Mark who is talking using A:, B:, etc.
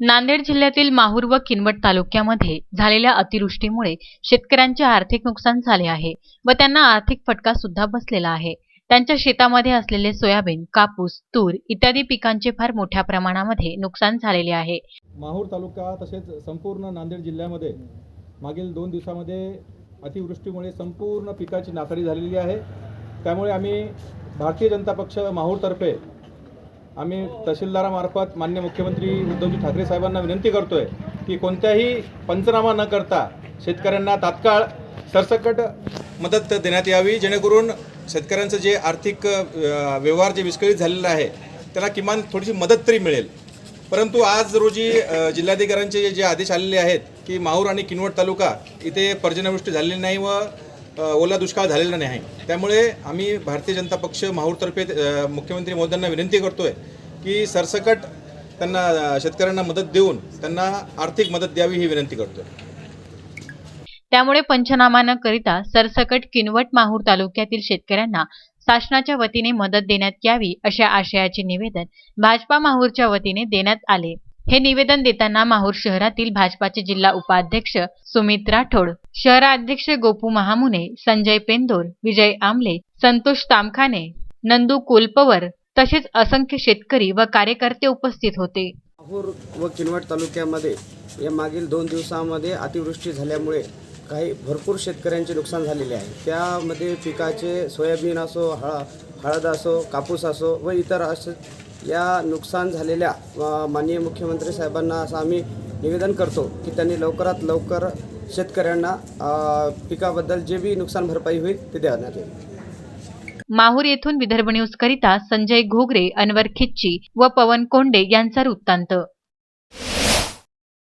A: नांदेड जिल्ह्यातील माहूर व किनवट तालुक्यामध्ये झालेल्या अतिवृष्टीमुळे शेतकऱ्यांचे आर्थिक नुकसान झाले आहे व त्यांना आर्थिक फटका सुद्धा बसलेला आहे. त्यांच्या शेतामध्ये असलेले सोयाबीन कापूस तूर इत्यादी पिकांचे फार मोठ्या प्रमाणामध्ये नुकसान झालेले आहे.
B: माहूर तालुका तसेच संपूर्ण नांदेड जिल्ह्यामध्ये मागील दोन दिवसामध्ये अतिवृष्टीमुळे संपूर्ण पिकाची नासाडी झालेली आहे. त्यामुळे आम्ही भारतीय जनता पक्ष माहूरतर्फे आम्ही तहसीलदारामार्फत मान्य मुख्यमंत्री उद्धवजी ठाकरे साहेबांना विनंती करतो आहे की कोणत्याही पंचनामा न करता शेतकऱ्यांना तात्काळ सरसकट मदत देण्यात यावी जेणेकरून शेतकऱ्यांचं जे आर्थिक व्यवहार जे विस्कळीत झालेलं आहे त्याला किमान थोडीशी मदत तरी मिळेल. परंतु आज रोजी जिल्हाधिकाऱ्यांचे जे- जे आदेश आलेले आहेत की माहूर आणि किनवट तालुका इथे पर्जन्यवृष्टी झालेली नाही व ओला दुष्काळ झालेला नाही. त्यामुळे आम्ही भारतीय जनता पक्ष माहूरतर्फे मुख्यमंत्री मोदयांना विनंती करतोय की सरसकट त्यांना शेतकऱ्यांना मदत देऊन त्यांना आर्थिक मदत द्यावी ही विनंती करतोय.
A: त्यामुळे पंचनामा न करिता सरसकट किनवट माहूर तालुक्यातील शेतकऱ्यांना शासनाच्या वतीने मदत देण्यात यावी अशा आशयाचे निवेदन भाजपा माहूरच्या वतीने देण्यात आले. हे निवेदन देताना माहूर शहरातील भाजपाचे जिल्हा उपाध्यक्ष सुमित राठोड शहराध्यक्ष गोपू महामुने संजय पेंदोर विजय आमले संतोष तामखाने नंदू कोल्पवर तसेच असंख्य शेतकरी व कार्यकर्ते उपस्थित होते.
C: माहूर व किनवट तालुक्यामध्ये या मागील दोन दिवसामध्ये अतिवृष्टी झाल्यामुळे काही भरपूर शेतकऱ्यांचे नुकसान झालेले आहे. त्यामध्ये पिकाचे सोयाबीन असो हळ हळद असो कापूस असो व इतर असे या नुकसान झालेल्या माननीय मुख्यमंत्री साहेबांना असं आम्ही निवेदन करतो की त्यांनी लवकरात लवकर शेतकऱ्यांना पिकाबद्दल जे बी नुकसान भरपाई होईल ते देण्यात येईल.
A: माहूर येथून विदर्भ न्यूज करिता संजय घोगरे अनवर खिच्ची व पवन कोंडे यांचा वृत्तांत.